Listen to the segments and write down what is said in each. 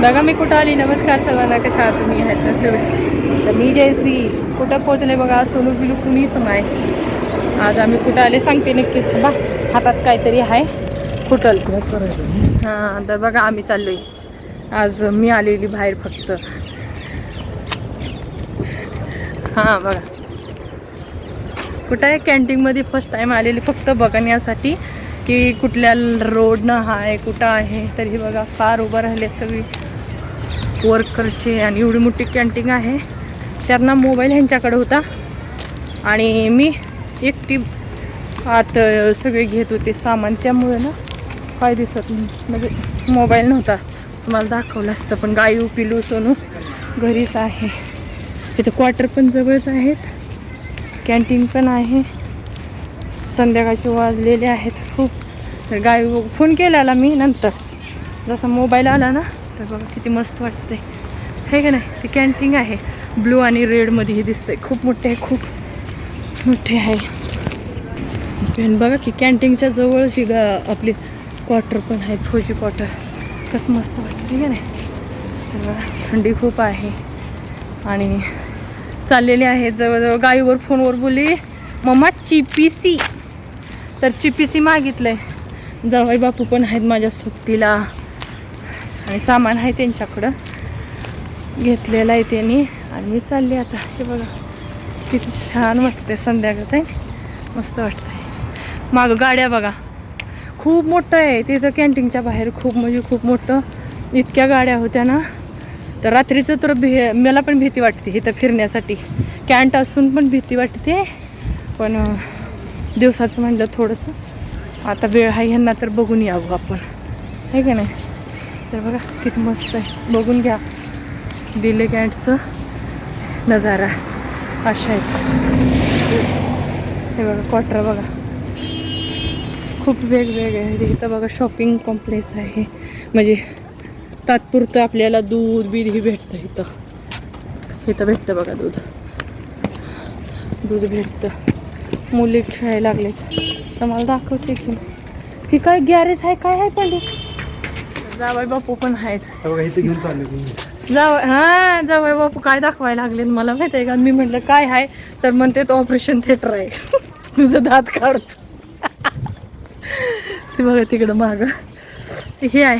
बघा मी कुठं आली. नमस्कार सर्वांना कशा आहात तुम्ही? आहेत सगळे तर मी जयश्री कुठं पोहोचले बघा? सोनू बिलू कुणीच नाही. आज आम्ही कुठं आले सांगते नक्कीच. थांबा. हातात काहीतरी आहे. फुटल हां तर बघा आम्ही चाललोय. आज मी आलेली बाहेर फक्त. हां बघा. कुठं आहे? कॅन्टीनमध्ये फर्स्ट टाईम आलेली. फक्त बघण्यासाठी की कुठल्या रोडनं आहे कुठं आहे? तरी बघा कार उभं राहिले सगळी. वर्करचे आणि एवढी मोठी कॅन्टीन आहे. त्यांना मोबाईल ह्यांच्याकडे होता. आणि मी एकटी आत सगळे घेत होते सामान. त्यामुळे ना काय दिसत म्हणजे मोबाईल नव्हता. तुम्हाला दाखवलं असतं पण गायू पिलू सोनू घरीच आहे. इथं क्वार्टर पण जवळच आहेत. कॅन्टीन पण आहे. संध्याकाळचे वाजलेले आहेत. खूप. तर गाय फोन केलेला मी नंतर. जसा मोबाईल आला ना तर बघा किती मस्त वाटते हे का नाही ती कॅन्टीन आहे. ब्लू आणि रेडमध्ये हे दिसतंय. खूप मोठे आहे खूप मोठे आहे. आणि बघा की कॅन्टीनच्या जवळ ही आपली क्वार्टर पण आहेत फौजी क्वार्टर कसं मस्त वाटतं का नाही? तर थंडी खूप आहे. आणि चाललेले आहेत जवळजवळ गाईवर फोनवर बोलली मम्मा चिपीसी तर चिपीसी मागितलंय. जावई बापू पण आहेत माझ्या सोबतीला. आणि सामान आहे त्यांच्याकडं. घेतलेलं आहे त्यांनी. आणि मी चालली आता. हे बघा किती छान वाटतंय संध्याकाळचं आहे मस्त वाटतंय. मागं गाड्या बघा. खूप मोठं आहे. तिथं कॅन्टीनच्या बाहेर खूप म्हणजे खूप मोठं. इतक्या गाड्या होत्या ना. तर रात्रीचं तर भे मला पण भीती वाटते इथं फिरण्यासाठी. कॅन्ट असून पण भीती वाटते. पण दिवसाचं म्हणलं थोडंसं. आता वेळ आहे ह्यांना तर बघून यावं आपण. आहे का नाही? तर बघा किती मस्त आहे. बघून घ्या. दिले कॅन्टचं नजारा. अशा आहेत. हे बघा क्वार्टर बघा. खूप वेगवेगळे आहे इथं बघा शॉपिंग कॉम्प्लेक्स आहे. म्हणजे तात्पुरतं आपल्याला दूध बीध ही भेटतं इथं. इथं भेटतं बघा दूध. दूध भेटतं. मुली खेळायला लागलेत. तर मला दाखवते की ही काय गॅरेज आहे काय आहे पण जावई बापू पण आहेत. बघा इथे घेऊन चालले तुम्ही. जाव हां जावई बापू काय दाखवायला लागले मला माहिती आहे का? मी म्हटलं काय आहे तर म्हणते तो ऑपरेशन थिएटर आहे. तुझं दात काढत. ते बघा तिकडं मागं. हे आहे.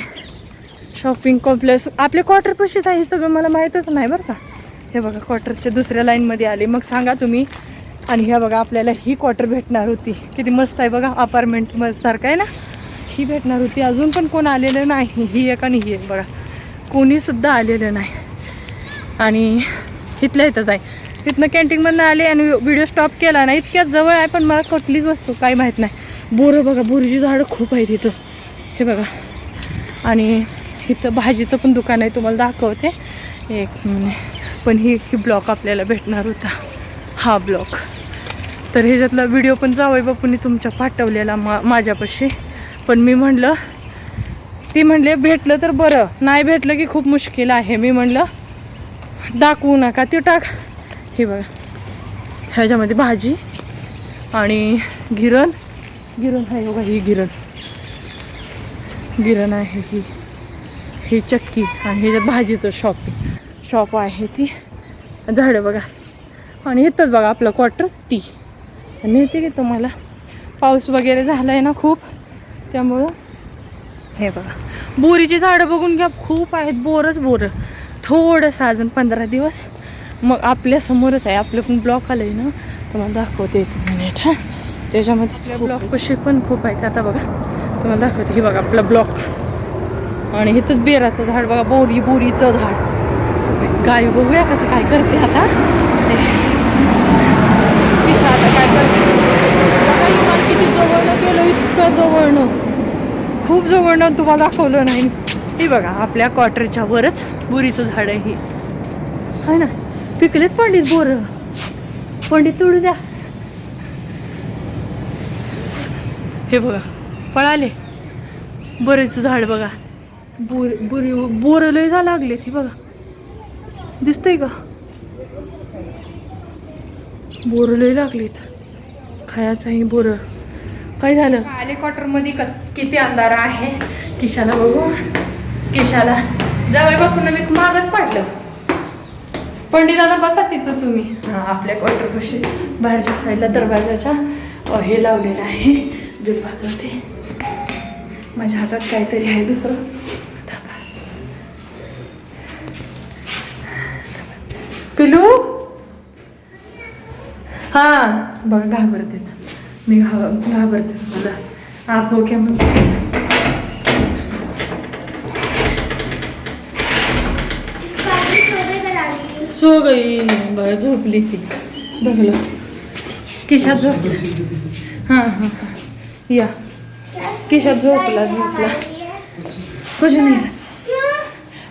शॉपिंग कॉम्प्लेक्स आपल्या क्वार्टर पशीच आहे हे सगळं मला माहीतच नाही बरं का. हे बघा क्वार्टरच्या दुसऱ्या लाईनमध्ये आले. मग सांगा तुम्ही. आणि ह्या बघा आपल्याला ही क्वार्टर भेटणार होती. किती मस्त आहे बघा अपार्टमेंट सारखं आहे ना? ही भेटणार होती? अजून पण कोण आलेलं नाही. ही एक आणि ही एक बघा. कोणीसुद्धा आलेलं नाही. आणि इथल्या इथंच आहे. तिथनं कॅन्टीनमधनं आले आणि व्हिडिओ स्टॉप केला नाही. इतक्या जवळ आहे पण मला कुठलीच वस्तू काही माहीत नाही. बोरं बघा बोरीची झाडं खूप आहेत इथं. हे बघा. आणि इथं भाजीचं पण दुकान आहे तुम्हाला दाखवते. एक मिनिट. पण ही ही ब्लॉक आपल्याला भेटणार होता. हा ब्लॉक. तर ह्याच्यातला व्हिडिओ पण जावई बापूंनी तुमच्या पाठवलेला मा माझ्यापाशी. पण मी म्हणलं ती म्हणले भेटलं तर बरं. नाही भेटलं की खूप मुश्किल आहे. मी म्हणलं दाखवू नका ते टाक. हे बघा. ह्याच्यामध्ये भाजी आणि गिरण. गिरण आहे बघा ही गिरण. गिरण आहे ही. ही चक्की आणि ह्याच्यात भाजीचं शॉप शॉप आहे ती. झाडं बघा. आणि येतच बघा आपलं क्वार्टर ती. आणि येते की तुम्हाला? पाऊस वगैरे झाला आहे ना खूप? त्यामुळं हे बघा. बोरीची झाडं बघून घ्या. खूप आहेत बोरच बोरं. थोडंसं अजून पंधरा दिवस. मग आपल्यासमोरच आहे. आपलं पण ब्लॉक आलं आहे ना तुम्हाला दाखवते एक मिनिट हां. त्याच्यामध्ये ब्लॉक कसे पण खूप आहेत. आता बघा. तुम्हाला दाखवते. हे बघा आपला ब्लॉक आणि इथंच बेराचं झाड. बघा बोरी बोरीचं झाड. गाय बघूया कसं काय करते आता. आता काय करते बघा इमान किती जवळनं गेलो इतकं जवळनं खूप जवळनं तुम्हाला दाखवलं नाही हे बघा आपल्या क्वार्टरच्या वरच बोरीचं झाड आहे हे. आहे ना पिकलेत पंडित बोर. पंडित तोडू द्या. हे बघा पळाले. बोरीचं झाड बघा. बोर बोरी बोर लय जा लागलेत हे बघा. दिसतंय का? बोर लय लागलेत. खायाचाही बोर. काय झालं? आले क्वार्टरमध्ये क किती अंधार आहे? किशाला बघू. किशाला. जावई बापूंना मी मागच पाडलं. पंडिताला बसा तिथं तुम्ही. हां आपल्या क्वार्टरपाशी बाहेरच्या साईडला दरवाजाच्या हे लावलेलं आहे. दुर्वाचं ते. माझ्या हातात काहीतरी आहे दुसरं. पिलू? हां बघा घाबरते मी घाब घाबरते मला आप हो? क्या सो गई बरं झोपली ती बघलं किशात झोपली हाँ हाँ हाँ, या। किशात झोपला झोपला कुछ नहीं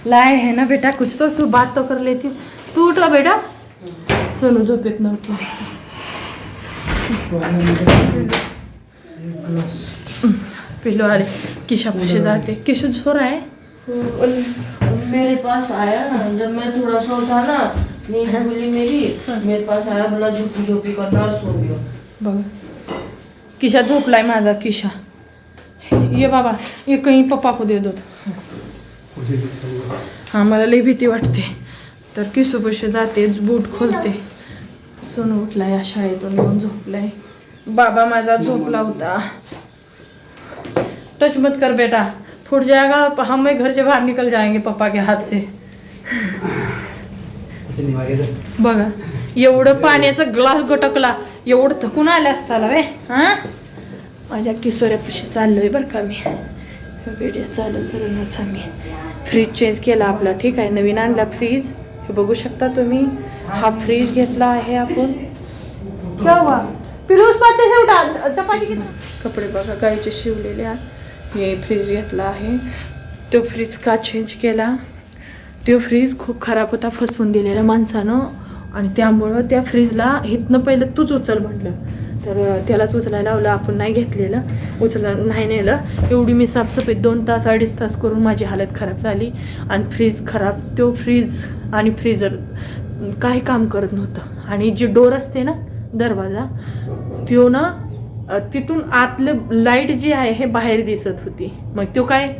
लाए है ना बेटा, कुछ तो तू बात तो कर लेती तू उठला बेटा। सोनू झोपेत न उठला पिलो आले किशा पशी जाते किशू सो रहा है? मेरे पास आया। जब मैं थोड़ा सो था ना नींद खुली मेरी मेरे पास आया बोला झुकी झुकी करना और सो गया। बघा किशा झोपलाय माझा किशा ये बाबा ये कहीं पप्पा को दे दो हाँ मला लई भीती वाटते। तर किसूपशी जाते बूट खोलते। सोनू उठलाय या शाळेतून येऊन झोपलाय. बाबा माझा झोपला होता. टच मत कर बेटा. फूट जाएगा हम मैं घर से बाहर निकल जाएंगे पापा के हाथ से. बघा एवढं पाण्याचं ग्लास गटकला एवढं थकून आले असताला वे हा? माझ्या किशोऱ्यापाशी चाललोय बरं का मी. व्हिडिओ चालू करूनच आम्ही फ्रीज चेंज केला आपला ठीक आहे? नवीन आणला फ्रीज हे बघू शकता तुम्ही. हा फ्रीज घेतला आहे आपण. चपाती कपडे बघा गायचे शिवलेले हे फ्रीज घेतला आहे. तो फ्रीज का चेंज केला? तो फ्रीज खूप खराब होता फसवून दिलेला माणसानं. आणि त्यामुळं त्या फ्रीजला इथनं पहिलं तूच उचल म्हटलं. तर त्यालाच उचलायला लावलं आपण नाही घेतलेलं. उचलं नाही नेलं. एवढी मी साफसफाई दोन तास अडीच तास करून माझी हालत खराब झाली. आणि फ्रीज खराब तो फ्रीज आणि फ्रीजर काही काम करत नव्हतं. आणि जी डोर असते ना दरवाजा त्यो ना तिथून आतलं लाइट जी आहे हे बाहेर दिसत होती. मग तो काय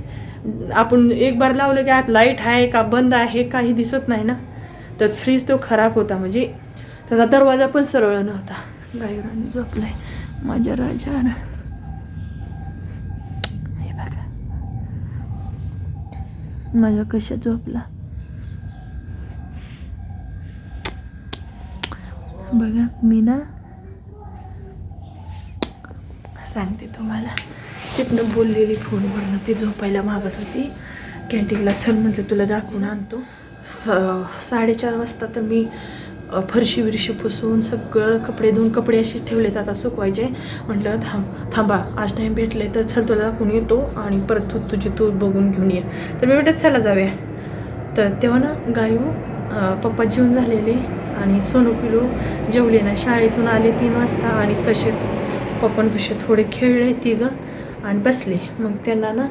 आपण एक बार लावलं की आत लाइट आहे का बंद आहे काही दिसत नाही ना. तर फ्रीज तो खराब होता. म्हणजे त्याचा दरवाजा पण सरळ नव्हता. गायराने झोपलाय. माझ्या राजा हे बघा. माझा कशा झोपला? बघा मी ना सांगते तुम्हाला. तिथनं बोललेली फोनवरनं ती झोपायला मागत होती. कॅन्टीनला चल म्हटलं तुला दाखवून आणतो. स साडेचार वाजता तर मी फरशी विरशी पुसून सगळं कपडे धुवून कपडे असे ठेवलेत आता सुकवायचे. म्हटलं थांब थांबा आज टाईम भेटले तर चल तुला दाखवून येतो आणि परत तू तुझी तू बघून घेऊन ये. तर मी भेटत चला जाऊया. तर तेव्हा ना गायू पप्पा जेवण झालेले. आणि सोनू पिलू जेवले ना शाळेतून आले तीन वाजता आणि तसेच पप्पांपाशी थोडे खेळले तिघं आणि बसले. मग त्यांना ना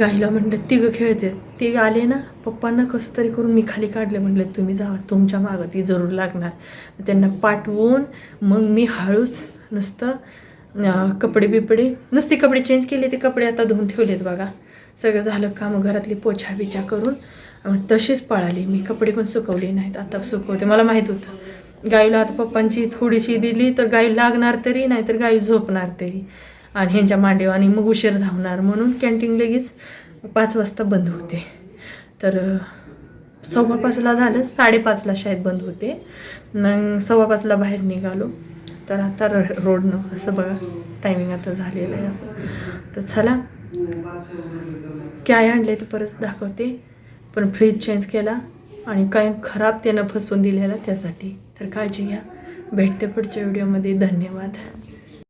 गाईला म्हणलं तिघं खेळते. तिघं आले ना पप्पांना कसं तरी करून मी खाली काढले. म्हटलं तुम्ही जावा तुमच्या मागं ती जरूर लागणार. त्यांना पाठवून मग मी हळूच नुसतं कपडे बिपडे नुसते कपडे चेंज केले ते कपडे आता धुवून ठेवलेत बघा. सगळं झालं काम घरातली पोछा बिछा करून तशीच पळाली. मी कपडे पण सुकवले नाहीत आता सुकवते. मला माहीत होतं. गाईला आता पप्पांची थोडीशी दिली तर गाई लागणार तरी नाही तर गाई झोपणार तरी. आणि ह्यांच्या मांडीवर आणि मग उशीर धावणार. म्हणून कॅन्टीन लगेच पाच वाजता बंद होते. तर सव्वा पाचला झालं साडेपाचला शाळेत बंद होते. मग सव्वा पाचला बाहेर निघालो. तर आता र रोडनं असं बघा टायमिंग आता झालेलं आहे असं. तर चला काय आणले तर परत दाखवते. पण फ्रीज चेंज केला आणि काय खराब त्यानं फसवून दिलेला त्यासाठी. तर काळजी घ्या. भेटते पुढच्या व्हिडिओमध्ये धन्यवाद.